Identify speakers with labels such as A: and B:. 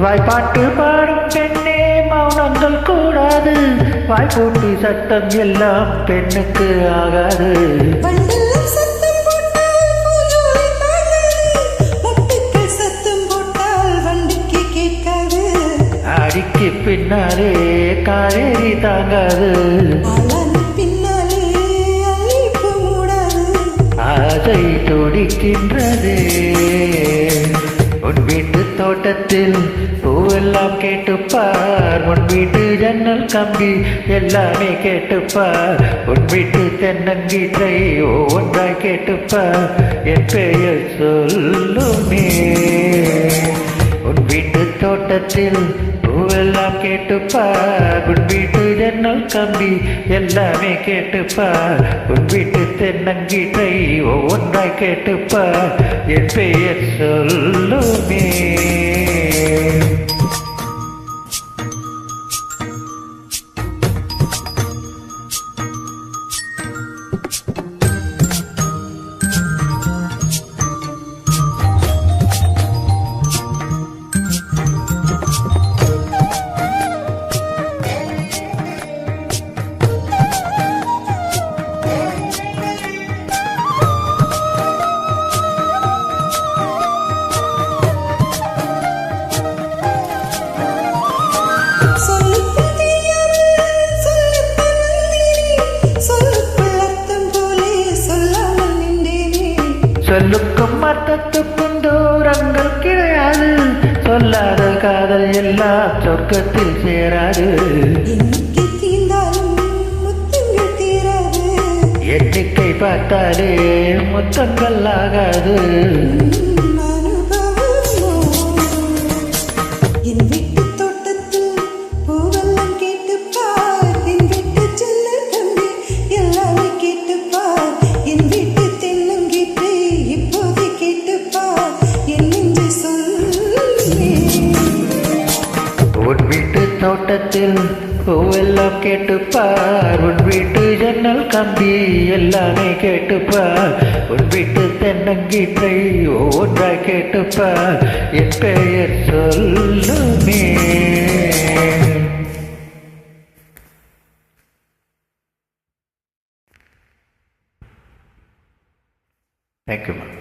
A: வாய்ப்பாட்டு பாடும் பெண்ணே மௌனங்கள் கூடாது வாய்ப்பூட்டி சத்தம் எல்லாம் பெண்ணுக்கு ஆகாது. அடிக்கு பின்னாலே காவேரி தாங்காது. ஆசை துடிக்கின்றதே. தோட்டத்தில் பூவெல்லாம் கேட்டுப்பார். உன் வீட்டு ஜன்னல் கம்பி எல்லாமே கேட்டுப்பார். உன் வீட்டு தென்னங்கீற்றை ஒவ்வொன்றாய் கேட்டுப்பார். என் பெயர் சொல்லுமே. உன் வீட்டு தோட்டத்தில் பூவெல்லாம் கேட்டுப்பா. உன் வீட்டு ஜன்னல் கம்பி எல்லாமே கேட்டுப்பா. உன் வீட்டு தென்னங்கீட்டை ஒவ்வொன்றாய் கேட்டுப்பா. என் பெயர் சொல்லுமே. சொல்லுக்கும் அர்த்தத்துக்கும் தூரங்கள் கிடையாது. சொல்லாத காதல் எல்லாம் சொர்க்கத்தில் சேராது.
B: எண்ணிக்கை
A: பார்த்தாலே முத்தங்கள் ஆகாது.
B: என் தோட்டத்தில் பூவெல்லாம்
A: கேட்டுப்பார். உன் வீட்டு ஜன்னல் கம்பி எல்லாமே கேட்டுப்பார். உன் வீட்டு தென்னங்கீற்றை ஒவ்வொன்றாய் கேட்டுப்பார். என் பெயர் சொல்லுமே. தேங்க்யூ